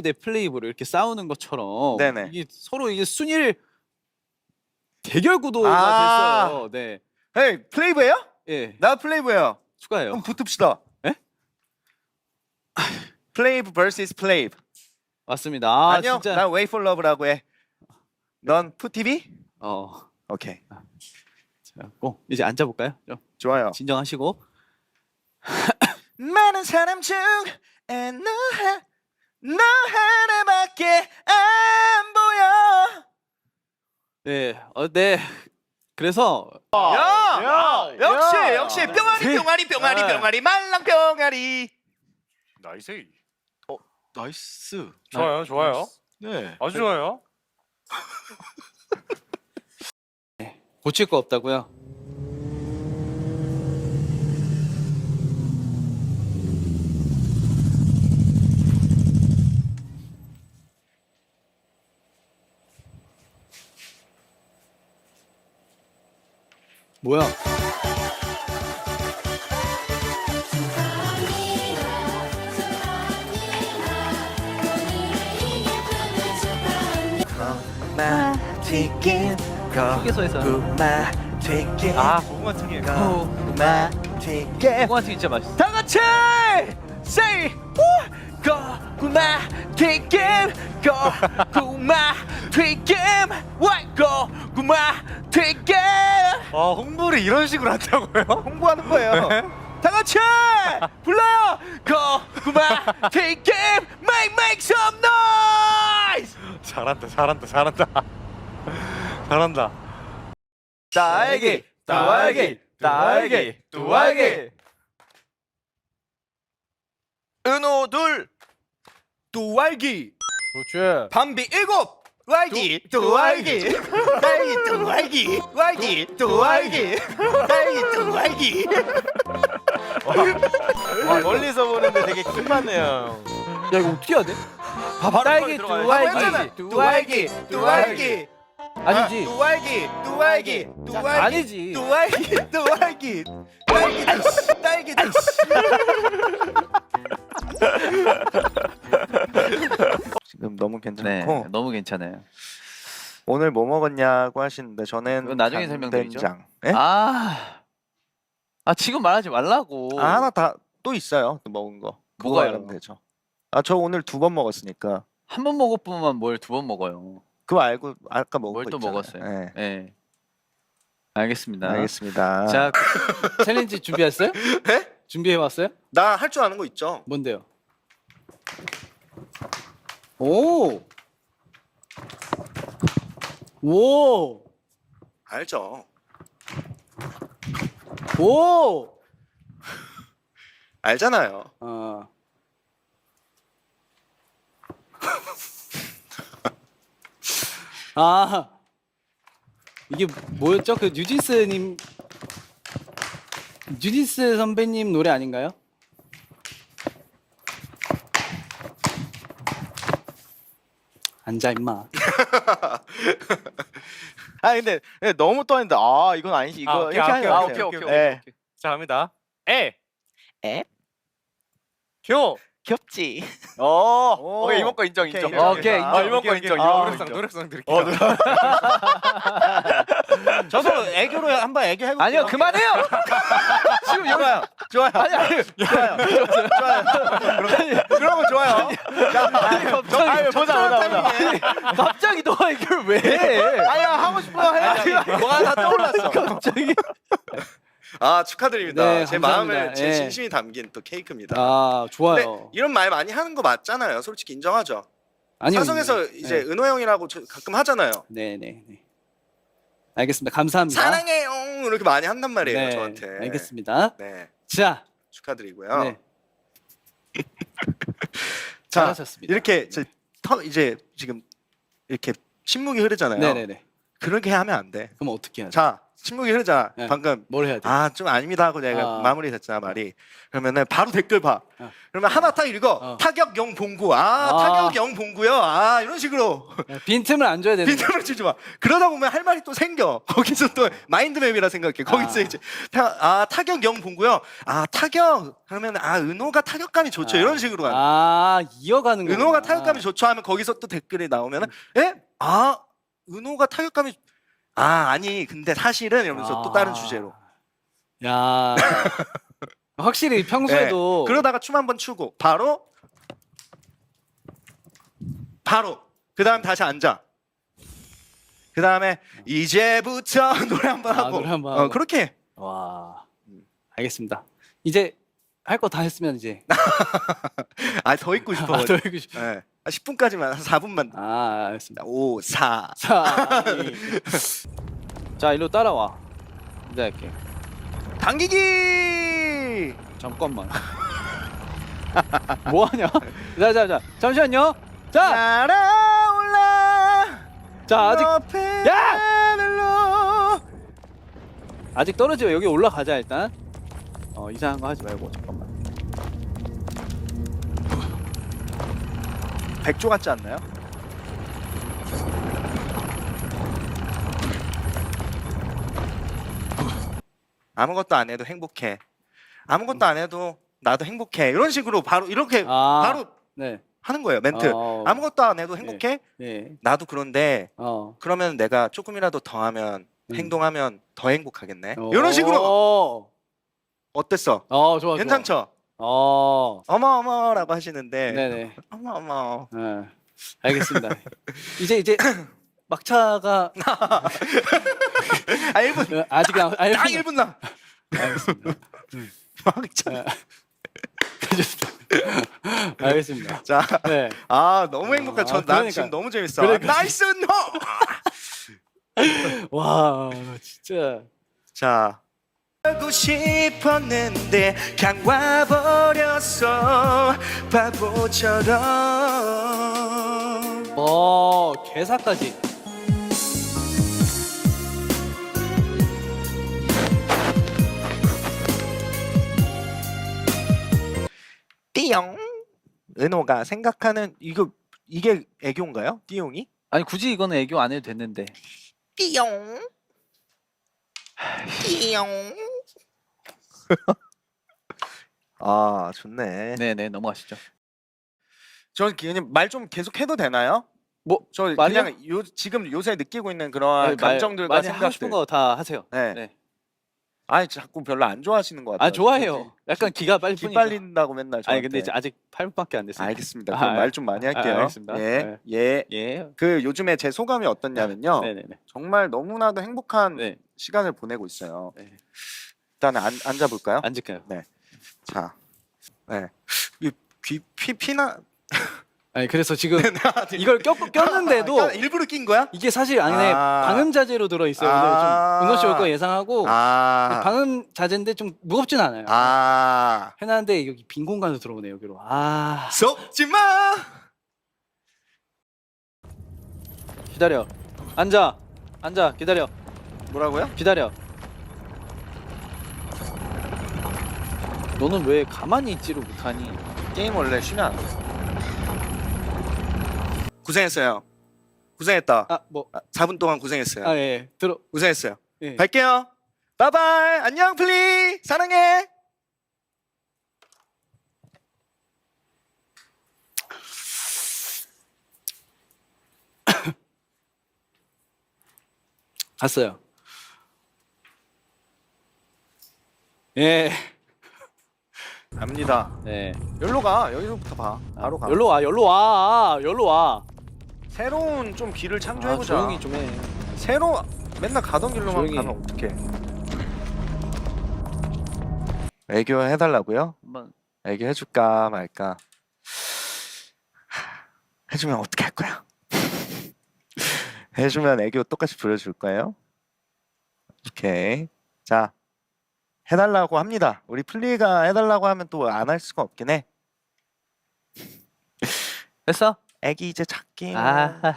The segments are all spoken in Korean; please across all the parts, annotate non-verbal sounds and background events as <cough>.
대 플레이브로 이렇게 싸우는 것처럼 네네. 이게 서로 이게 순위를 대결 구도가 아. 됐어요. 네. 헤이 플레이브예요? 예. 나 플레이브예요. 추가해요. 붙읍시다. 에? <sighs> 플레이브 vs 플레이브. 맞습니다. 아, 아, 니요 진짜. 난 Wait for Love라고 해. 넌 푸티비? 어. 오케이. 자, 꼭 이제 앉아 볼까요? 좀 좋아요. 진정하시고. 많은 사람 중에 너, 하, 너 하나밖에 안 보여. 네. 어, 네. 그래서 야, 야, 역시 야. 역시 병아리 병아리 병아리 네. 병아리 말랑 병아리. 나이스. 나이스. 좋아요, 좋아요. 네. 아주 좋아요. <laughs> 고칠 거 없다고요? 뭐야? 마 튀긴 휴게소에서 튀긴 아, 고구마 튀김. 고구마 튀긴 고구마 튀김 진짜 맛있어. 다 같이 say 우! 고구마 튀김. 고구마 튀김. 와 고구마 튀김? 아, 홍보를 이런 식으로 한다고요? <laughs> 홍보하는 거예요. 다 같이! 불러요! 고구마 튀김. Make make some noise! 잘한다, 잘한다, 잘한다. 잘한다. 딸기 딸기 딸기 딸기. 은호 둘 두알기 그렇지. 밤비 일곱 왈기 두알기 딸기 두알기 왈기 두알기 딸기 두알기 와, 멀리서 보는데 되게 킹받네요. 야 이거 어떻게 해야 돼? 딸기 두 두알기 알기 두알기 두알기 아니지. 두알기 두알기 두알기 아니지. 두알기 두알기 딸기 딸기 두시 <laughs> 지금 너무 네, 괜찮고 너무 괜찮아요. 오늘 뭐 먹었냐고 하시는데 저는 그건 나중에 설명드리죠. 예? 아, 아 지금 말하지 말라고. 아, 하나 다 또 있어요. 또 먹은 거. 그거 뭐가요? 말하면 되죠. 아 저 오늘 두 번 먹었으니까 한 번 먹었으면 뭘두 번 먹어요. 그거 알고 아까 먹은 뭘거 또 있잖아요. 먹었어요? 예. 네. 알겠습니다. 알겠습니다. 자, 그- 챌린지 준비했어요? 네? 준비해 왔어요? 나 할 줄 아는 거 있죠. 뭔데요? 오, 오, 알죠. 오. <laughs> 알잖아요. 어. <laughs> 아 이게 뭐였죠? 그 뉴진스님 뉴진스 선배님 노래 아닌가요? 앉아 임마. <laughs> 아 근데 예, 너무 떠는데 아 이건 아니지 이거 아, 오케이, 이렇게 오케이, 하는 오케이, 거 오케이, 같아요. 예. 자, 갑니다. 에. 에? 교. 귀엽지. <laughs> 어. 오. 오케이, 이번 거 인정, 오케이, 인정. 인정, 오케이, 아, 인정. 이번 거 오케이, 인정. 오케이. 이거 아, 노력상, 인정. 노력상 드릴게요. <laughs> 저도 애교로 한번 애교 해볼게요. 아니요 그만해요. 지금 좋아요. 좋아요. 아니 아니 좋아요. 좋아요. 거 좋아요. 자, 갑자기 아니, 보자, 보자, 보자. 갑자기 너가 이걸 왜 해? 아니야 하고 싶어 해야지. 뭐가 다 떠올랐어. <laughs> 갑자기. 아 축하드립니다. 네, 제 감사합니다. 마음을 제 예. 진심이 담긴 또 케이크입니다. 아 근데 좋아요. 이런 말 많이 하는 거 맞잖아요. 솔직히 인정하죠. 아니요, 사석에서 이제 네. 은호 형이라고 저- 가끔 하잖아요. 네 네 네. 알겠습니다. 감사합니다. 사랑해요 이렇게 많이 한단 말이에요 네, 저한테. 알겠습니다. 네 자, 축하드리고요. 네. <laughs> <laughs> 자, 잘하셨습니다. 이렇게 저, 터, 이제 지금 이렇게 신문이 흐르잖아요. 네네네. 그렇게 하면 안 돼. 그럼 어떻게 하죠? 자, 침묵이 흐르잖아. 네. 방금 뭘 해야 돼? 아 좀 아닙니다 하고 내가 아. 마무리 됐잖아 말이. 그러면은 바로 댓글 봐. 어. 그러면 하나 딱 읽어. 어. 타격 영 봉구. 아, 아. 타격 영 봉구요. 아 이런 식으로 야, 빈틈을 안 줘야 되는. 빈틈을 주지 마. 그러다 보면 할 말이 또 생겨. <laughs> 거기서 또 마인드맵이라 생각해. 거기서 아. 이제 타, 아 타격 영 봉구요. 아 타격 그러면 아 은호가 타격감이 좋죠. 아. 이런 식으로 가는. 아 이어가는 거. 은호가 타격감이 좋죠 하면 거기서 또 댓글이 나오면은 에? 아 은호가 타격감이 아 아니 근데 사실은 이러면서 또 다른 주제로 야. <laughs> 확실히 평소에도 네. 그러다가 춤 한 번 추고 바로 바로 그 다음 다시 앉아 그 다음에 이제부터 <laughs> 노래 한 번 아, 하고 노래 한번 어, 하고. 그렇게 해. 와. 알겠습니다. 이제 할 거 다 했으면 이제 <laughs> 아더 있고 싶어 아, 더 읽고 싶. 네. 10분까지만 한 4분만 아, 알겠습니다. 5 4 자, 이- 자, 일로 따라와. 이제 할게. 당기기 잠깐만. <laughs> 뭐 하냐? 자, 자, 자. 잠시만요. 자, 날아올라 자, 아직 높은 야! 하늘로 아직 떨어지고 여기 올라가자 일단. 어, 이상한 거 하지 말고 잠깐만. 백조 같지 않나요? 아무것도 안 해도 행복해. 아무것도 안 해도 나도 행복해. 이런 식으로 바로 이렇게 아, 바로 네. 하는 거예요. 멘트. 어, 아무것도 안 해도 행복해? 네. 나도 그런데 어. 그러면 내가 조금이라도 더 하면 음. 행동하면 더 행복하겠네. 어. 이런 식으로 어땠어? 어, 좋아. 좋아. 괜찮죠? 어. 어머 어머라고 하시는데 네, 네. 어머 어머 네. 알겠습니다. 이제 이제 <laughs> 막차가 아 1분 어, 아직 안 딱 알겠습니다. 1분 남 알겠습니다. <laughs> 막차 네. 알겠습니다. 자, 네. 아 너무 행복해. 아, 전난 그러니까. 지금 너무 재밌어. 그러니까. 나이스 노. <laughs> 와, 진짜. 자. 하고 싶었는데 그냥 와버렸어 바보처럼 어, 개사까지. 띠용 은호가 생각하는 이거 이게 애교인가요? 띠용이? 아니 굳이 이거는 애교 안 해도 됐는데. 띠용 띠용 <laughs> 아 좋네 네, 네, 넘어가시죠. 저 기현님 말 좀 계속 해도 되나요? 뭐 저 말이요? 그냥 요 지금 요새 느끼고 있는 그러한 네, 말- 감정들과 많이 생각들. 하고 싶은 거다 하세요. 네. 네. 아니 자꾸 별로 안 좋아하시는 것 같아요. 아, 좋아해요. 약간 기가 빨리 기 빨린다고 맨날 저한테. 아니 근데 이제 아직 8분밖에 안 됐어요. 알겠습니다. 아, 그럼 아, 말 좀 많이 할게요. 아, 알겠습니다. 예, 네. 예. 예. 그 요즘에 제 소감이 어떻냐면요. 네, 네, 네. 정말 너무나도 행복한 네. 시간을 보내고 있어요. 네. 일단 안, 앉아볼까요? 앉을까요? 자, 네. 이 귀 피, 피나 <laughs> 아니 그래서 지금 이걸 꼈, 꼈는데도 아, 일부러 낀 거야? 이게 사실 안에 아. 방음 자재로 들어 있어요. 아. 좀 은호 씨올 거 예상하고 아, 방음 자재인데 좀 무겁진 않아요. 아, 해놨는데 여기 빈 공간으로 들어오네 여기로. 아 속지 마. 기다려. 앉아. 앉아. 기다려. 뭐라고요? 기다려. 너는 왜 가만히 있지를 못하니? 게임 원래 쉬면 안 돼. 고생했어요. 고생했다. 아 뭐. 4분 동안 고생했어요. 아 예. 들어. 고생했어요. 예. 갈게요. 바이바이. 안녕 플리. 사랑해. <coughs> 갔어요. 예. 갑니다. 네. 여기로 가. 여기서부터 봐. 바로 가. 열로 와. 열로 와. 열로 와. 새로운 좀 길을 아, 창조해보자. 조용히 좀 해. 새로 맨날 가던 길로만 조용히 가면 어떡해. 애교 해달라고요? 한번 애교 해줄까 말까. 해주면 어떻게 할 거야? <laughs> 해주면 애교 똑같이 부려줄 거예요? 오케이. 자, 해달라고 합니다. 우리 플리가 해달라고 하면 또 안 할 수가 없긴 해. 됐어? 애기 이제 작게. 아.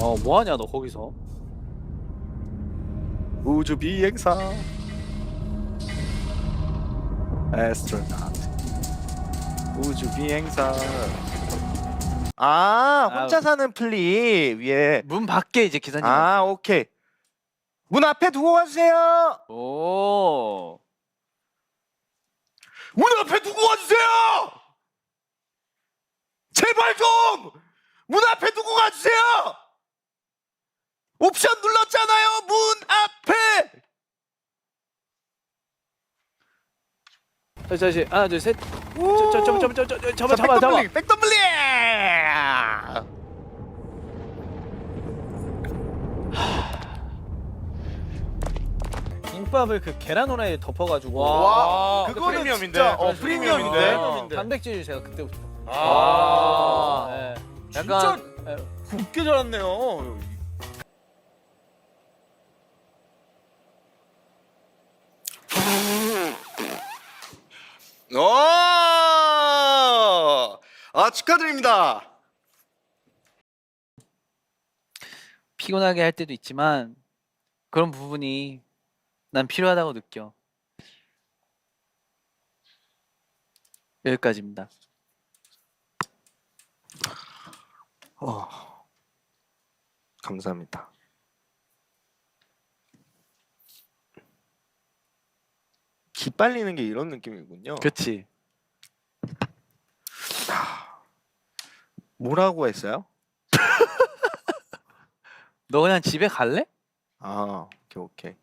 어 뭐하냐 너 거기서 우주 비행사 에스트로나트 우주 비행사 아 혼자 사는 플리 위에 문 밖에 이제 기사님 아 오케이. 문 앞에 두고 가주세요. 오. 문 앞에 두고 와주세요. 제발 좀! 문 앞에 두고 가주세요. 옵션 눌렀잖아요. 문 앞에. 다시 다시 하나 둘셋 저저저저저 잡아 자, 잡아 잡아 백덤블링, 백덤블링. 김밥을 그 계란 후라이에 덮어가지고 와, 그 그거는 프리미엄인데. 진짜, 어, 그 프리미엄인데. 프리미엄인데. 단백질 제가 그때부터 아. 네. 약간 예. 굽게 잘았네요. 어! 아 축하드립니다. 피곤하게 할 때도 있지만 그런 부분이 난 필요하다고 느껴. 여기까지입니다. 어, 감사합니다 기빨리는 게 이런 느낌이군요 그치? 뭐라고 했어요? <laughs> 너 그냥 집에 갈래? 아 오케이 오케이